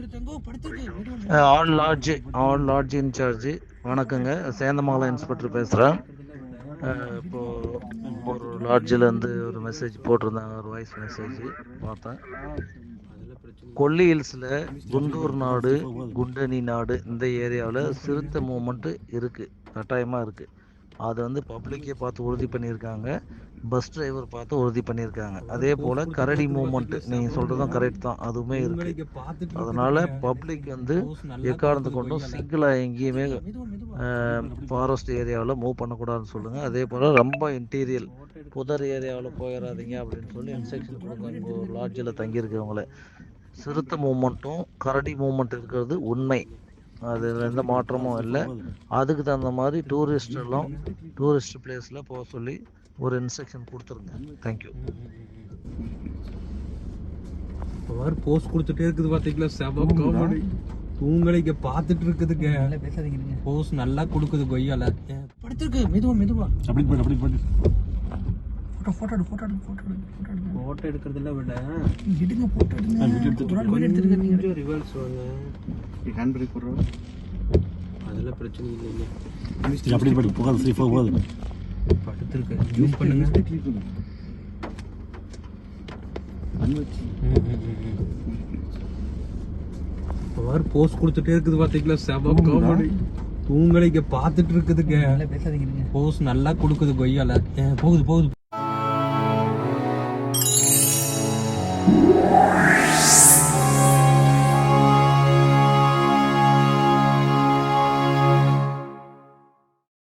All lodge all lodge in charge வணக்கங்க. Sendamangalam inspector பேசுகிறேன் இப்போது ஒரு லாட்ஜில் இருந்து ஒரு மெசேஜ் போட்டிருந்தாங்க. ஒரு வாய்ஸ் மெசேஜ் பார்த்தேன். கொல்லி ஹில்ஸில் குண்டூர் நாடு குண்டனி நாடு இந்த ஏரியாவில் சிறுத்தை மூமெண்ட்டு இருக்குது கட்டாயமாக இருக்குது அதை வந்து பப்ளிக்கே பார்த்து உறுதி பண்ணியிருக்காங்க. பஸ் டிரைவர் பார்த்து உறுதி பண்ணியிருக்காங்க. அதே போல் கரடி மூமெண்ட்டு நீங்கள் சொல்கிறதும் கரெக்ட் தான். அதுவுமே இருக்குது அதனால் பப்ளிக் வந்து எக்காரணத்தை கொண்டும் சிங்கிளாக எங்கேயுமே ஃபாரஸ்ட் ஏரியாவில் மூவ் பண்ணக்கூடாதுன்னு சொல்லுங்கள் அதே போல் ரொம்ப இன்டீரியல் புதர் ஏரியாவில் போயிடாதீங்க அப்படின்னு சொல்லி இன்ஸ்ட்ரக்ஷன் கொடுங்க உங்கள் லாட்ஜில் தங்கியிருக்கிறவங்கள சிறுத்தை மூமெண்ட்டும் கரடி மூமெண்ட் இருக்கிறது உண்மை. அது எந்த மாற்றமும் இல்லை. அதுக்கு தகுந்த மாதிரி டூரிஸ்ட் எல்லாம் டூரிஸ்ட் பிளேஸில் போக சொல்லி ஒரு இன்ஸ்ட்ரக்ஷன் கொடுத்துருங்க. தேங்க்யூ அவர் போஸ்ட் கொடுத்துட்டே இருக்குது பாத்தீங்களா? செம காமெடி தூங்கலைக்கு பார்த்துட்டு இருக்குதுங்க. பேசாதீங்க போஸ் நல்லா கொடுக்குது கொய்யால. படுத்திருக்கு மெதுவா மெதுவா. அப்படி போடு அப்படி போடு போட்டோ போட்டோ எடு எடுக்கிறதுல விட எடுங்க போட்டோ எடுங்க. எடுத்துருக்கீங்க கொஞ்சம் ரிவர்ஸ் வாங்க. ஹேண்ட் பிரேக் போடுறோம் அதெல்லாம் பிரச்சனை இல்லைங்க. அப்படி போடு போகாது சேஃபாக போகாது படுத்துருக்கு ஜூம் பண்ணுங்க. அவர் போஸ்ட் கொடுத்துட்டே இருக்குது பாத்தீங்களா? செம காமெடி தூங்கலைக்கு பார்த்துட்டு இருக்குதுங்க. பேசாதீங்க போஸ் நல்லா கொடுக்குது கொய்யால. போகுது போகுது.